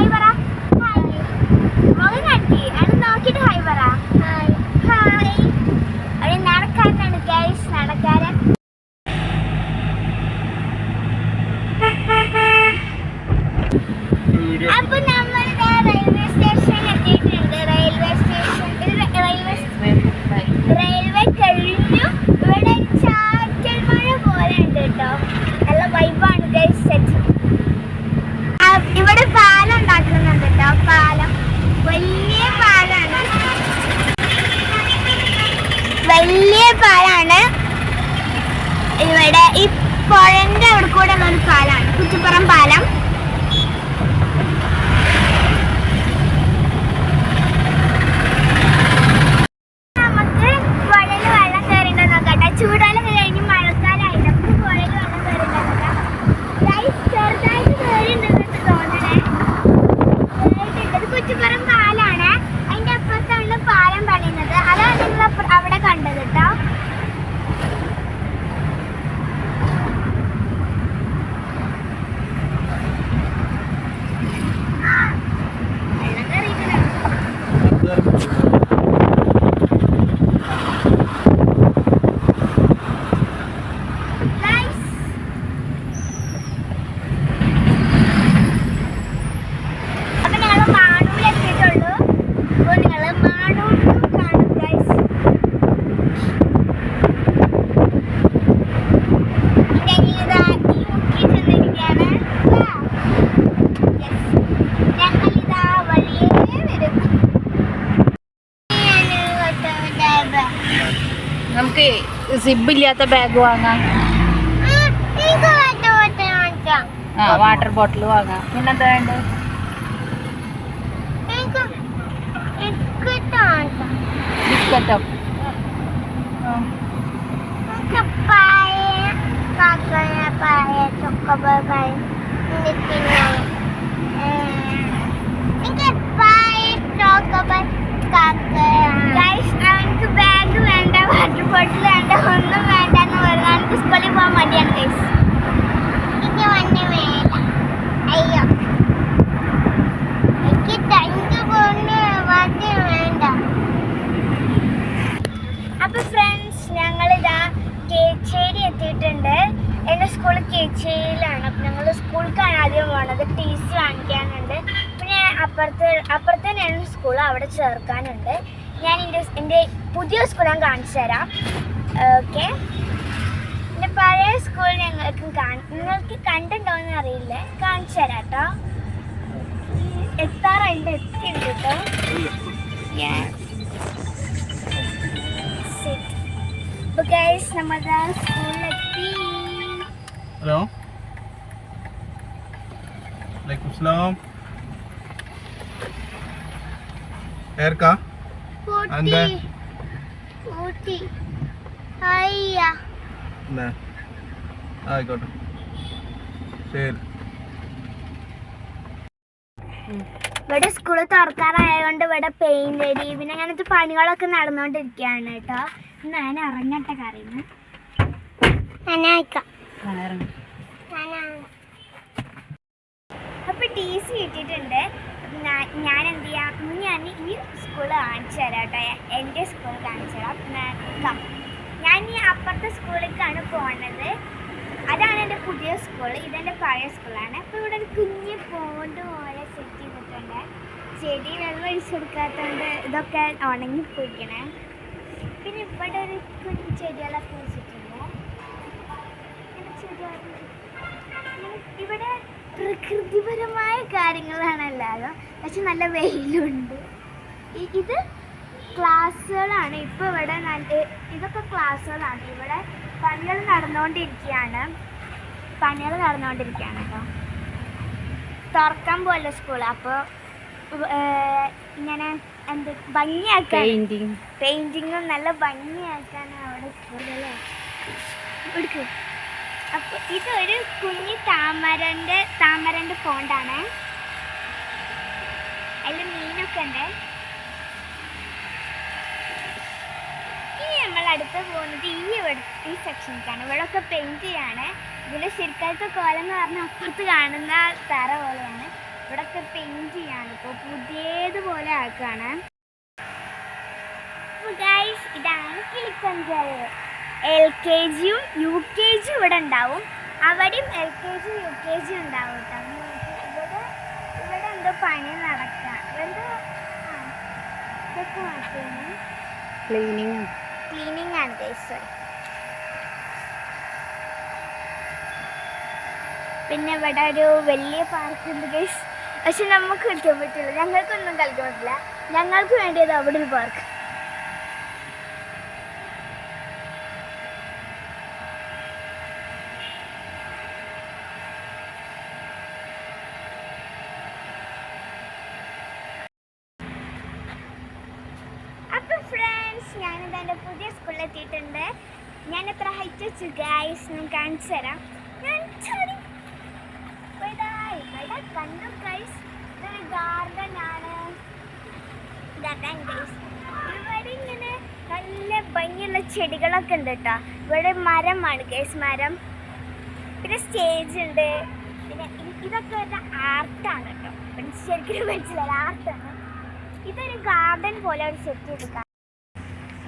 拜拜啦。ഇവിടെ ഈ പുഴന്റെ അവിടെ കൂടെ ഉള്ള ഒരു പാലാണ് കുറ്റിപ്പുറം പാലം. നമുക്ക് സിബ് ഇല്ലാത്ത ബാഗ് വാങ്ങാം. ആ വാട്ടർ ബോട്ടിൽ വാങ്ങാം. പിന്നെന്താ വേണ്ടത്? ബിസ്ക്കറ്റോ. എനിക്ക് ബാഗ് വേണ്ട ബോട്ടിൽ വേണ്ട ഒന്നും വേണ്ട എന്ന് പറഞ്ഞാൽ എനിക്ക് സ്കൂളിൽ പോകാൻ മടിയാണ് ഗൈസ് എനിക്ക് വണ്ടി വേണ്ട. അയ്യോ. എനിക്ക് തനിക്ക് കൊണ്ട് വണ്ടി വേണ്ട. അപ്പൊ ഫ്രണ്ട്സ് ഞങ്ങളിതാ കേച്ചേരി എത്തിയിട്ടുണ്ട്. എന്റെ സ്കൂൾ കേച്ചേരിയിലാണ്. അപ്പം ഞങ്ങൾ സ്കൂളിലേക്കാണ് ആദ്യം പോണത്. ടി സി വാങ്ങിക്കാനുണ്ട്. പിന്നെ അപ്പുറത്ത് അപ്പുറത്ത് തന്നെയാണ് സ്കൂൾ അവിടെ ചേർക്കാനുണ്ട്. ഞാൻ എന്റെ എന്റെ പുതിയ സ്കൂൾ ഞാൻ കാണിച്ചു തരാം. ഓക്കെ. എന്റെ പഴയ സ്കൂൾ ഞങ്ങൾക്ക് നിങ്ങൾക്ക് കണ്ടിട്ടുണ്ടോയെന്ന് അറിയില്ല. കാണിച്ചു തരാം കേട്ടോ. എത്താറായിട്ട് എത്തിയിട്ടുണ്ട് കേട്ടോ. ഹലോ. വലൈക്കും അസ്സലാം ഏർക്കാ? എന്താ? ആയിക്കോട്ടെ. ശരി. ഇവിടെ സ്കൂൾ തുറക്കാറായതുകൊണ്ട് ഇവിടെ പെയിന്റ് അടി പിന്നെ അങ്ങനത്തെ പണികളൊക്കെ നടന്നുകൊണ്ടിരിക്കുകയാണ് കേട്ടോ. ഞാൻ ഇറങ്ങട്ടെ കറിയുന്നു അപ്പൊ ടി സി കിട്ടിയിട്ടുണ്ട്. ഞാൻ എന്ത് ചെയ്യാം ഞാൻ ഈ സ്കൂൾ കാണിച്ചു തരാം കേട്ടോ. എന്റെ സ്കൂൾ കാണിച്ചു തരാം. ഞാൻ ഈ അപ്പുറത്തെ സ്കൂളിലേക്കാണ് പോണത്. അതാണ് എന്റെ പുതിയ സ്കൂൾ ഇതെന്റെ പഴയ സ്കൂളാണ്. അപ്പോൾ ഇവിടെ ഒരു കുഞ്ഞ് പോണ്ട് പോലെ സെറ്റ് ചെയ്തിട്ടുണ്ട്. ചെടി വെള്ളം ഒഴിച്ചു കൊടുക്കാത്തതുകൊണ്ട് ഇതൊക്കെ ഉണങ്ങിപ്പോയിക്കണേ പിന്നെ ഇവിടെ ഒരു കുഞ്ഞു ചെടികളൊക്കെ പ്രകൃതിപരമായ കാര്യങ്ങളാണ് എല്ലാവരും പക്ഷെ നല്ല വെയിലുണ്ട്. ഇത് ക്ലാസ്സുകളാണ്. ഇപ്പോൾ ഇവിടെ ഇതൊക്കെ ക്ലാസ്സുകളാണ്. ഇവിടെ പണികൾ നടന്നുകൊണ്ടിരിക്കുകയാണ്. പണികൾ നടന്നുകൊണ്ടിരിക്കുകയാണ് കേട്ടോ. തുറക്കാൻ പോലെ സ്കൂൾ അപ്പോൾ ഇങ്ങനെ എന്ത് ഭംഗിയാക്കാൻ പെയിന്റിങ് പെയിന്റിങ്ങും നല്ല ഭംഗിയാക്കാനാണ് അവിടെ സ്കൂളിലെ എടുക്ക്. അപ്പൊ ഇതൊരു കുഞ്ഞി താമരന്റെ താമരന്റെ ഫോണ്ടാണ് അതിൽ മീനൊക്കെ ഉണ്ട്. ഇനി നമ്മൾ അടുത്ത് പോകുന്നത് ഈ ഇവിടെ ഈ സെക്ഷനിലേക്കാണ് ഇവിടെ ഒക്കെ പെയിന്റ് ചെയ്യാണ്. ഇതിൽ ശരിക്കാലത്തെ കോലം എന്ന് പറഞ്ഞാൽ അപ്പുറത്ത് കാണുന്ന തറ പോലെയാണ്. ഇവിടെ ഒക്കെ പെയിന്റ് ചെയ്യാണ്. ഇപ്പോൾ പുതിയതുപോലെ ആക്കുകയാണ്. ഇതാണ് കിളിക്കൊഞ്ചൽ എൽ കെ ജിയും യു കെ ജിയും ഇവിടെ ഉണ്ടാവും. അവിടെയും L K G U K G ഉണ്ടാവും കേട്ടോ. ഇവിടെ ഇവിടെ പണി എന്തോ ഇതൊക്കെ മാറ്റുന്നു ക്ലീനിങ് ക്ലീനിങ് ആണ് സോറി പിന്നെ ഇവിടെ ഒരു വലിയ പാർക്ക് ഉണ്ട് ഗൈസ് പക്ഷെ നമുക്ക് കളിക്കാൻ പറ്റില്ല ഞങ്ങൾക്കൊന്നും കളിക്കാൻ പറ്റില്ല. ഞങ്ങൾക്ക് വേണ്ടിയത് അവിടെ ഒരു പാർക്ക് അപ്പൊ ഞാനിത് എന്റെ പുതിയ സ്കൂളിൽ എത്തിയിട്ടുണ്ട് ഞാൻ എത്ര ഹൈറ്റ് വെച്ചു ഗായ്സ് ഞാൻ കാണിച്ചു തരാം. ഞാൻ കണ്ടു ഗൈസ് ഇതൊരു ഗാർഡൻ ആണ്. ഗാർഡൻ ഇവിടെ ഇങ്ങനെ നല്ല ഭംഗിയുള്ള ചെടികളൊക്കെ ഉണ്ട് കേട്ടോ. ഇവിടെ മരമാണ് ഗൈസ് മരം. പിന്നെ സ്റ്റേജ് ഉണ്ട്. പിന്നെ ഇതൊക്കെ ഒരു ആർട്ടാണ് കേട്ടോ. ശരിക്കും മനസ്സിലായി ആർട്ടാണ് ഇതൊരു ഗാർഡൻ പോലെ ഒരു സെറ്റ് ചെയ്തിട്ടാണ്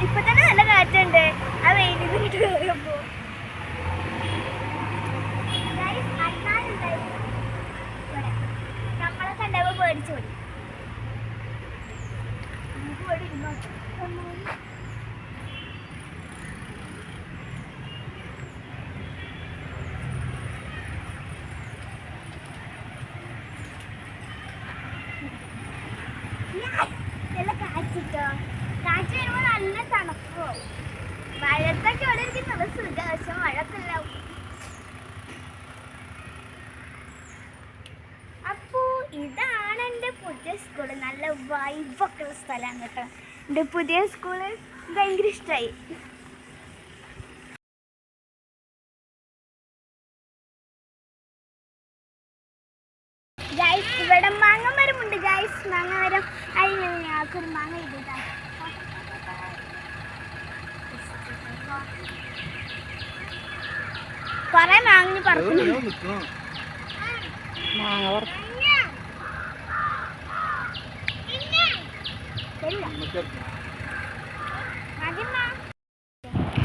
ഇവിടെ ഇരിക്കാം നല്ല ഇപ്പൊ തന്നെ നല്ല കാറ്റുണ്ട് ആ വെയിലിൽ നിന്നിട്ട് കയറുമ്പോ Guys, അണ്ണാനുണ്ടായിരുന്നു ഇവിടെ. നമ്മളെ കണ്ടപ്പോ പേടിച്ചു പോയി നമുക്ക് ഇവിടെ ഇരുന്നോട്ടെ അണ്ണാന്. നല്ല കാറ്റിട്ടോ കാറ്റ് വരുമ്പോൾ നല്ല തണുപ്പോ മഴത്തൊക്കെ ഇവിടെ ഇരിക്കും നല്ല സുഖം പക്ഷെ മഴക്കല്ല അപ്പോ ഇതാണ് എന്റെ പുതിയ സ്കൂൾ നല്ല വൈബൊക്കെ ഉള്ള സ്ഥലമാണ് കേട്ടോ. എന്റെ പുതിയ സ്കൂൾ ഭയങ്കര ഇഷ്ടമായി ഗൈസ് ഇവിടെ മാങ്ങ മരമുണ്ട് ഗൈസ് മാങ്ങ മരം. അതിന് ഞങ്ങൾക്കൊരു മാങ്ങ ഇതാ കൊറേ മാങ്ങ പറഞ്ഞു മാങ്ങ വറുത്ത്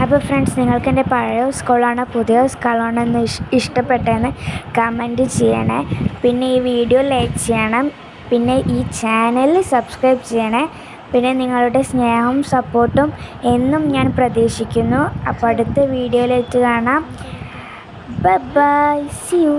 അപ്പോൾ ഫ്രണ്ട്സ് നിങ്ങൾക്ക് എന്റെ പഴയ സ്കൂളാണോ പുതിയ സ്കൂളാണോ എന്ന് ഇഷ് ഇഷ്ടപ്പെട്ടതെന്ന് കമന്റ് ചെയ്യണേ. പിന്നെ ഈ വീഡിയോ ലൈക്ക് ചെയ്യണം. പിന്നെ ഈ ചാനൽ സബ്സ്ക്രൈബ് ചെയ്യണേ. പിന്നെ നിങ്ങളുടെ സ്നേഹവും സപ്പോർട്ടും എന്നും ഞാൻ പ്രതീക്ഷിക്കുന്നു. അപ്പോൾ അടുത്ത വീഡിയോയിലേക്ക് കാണാം. By C U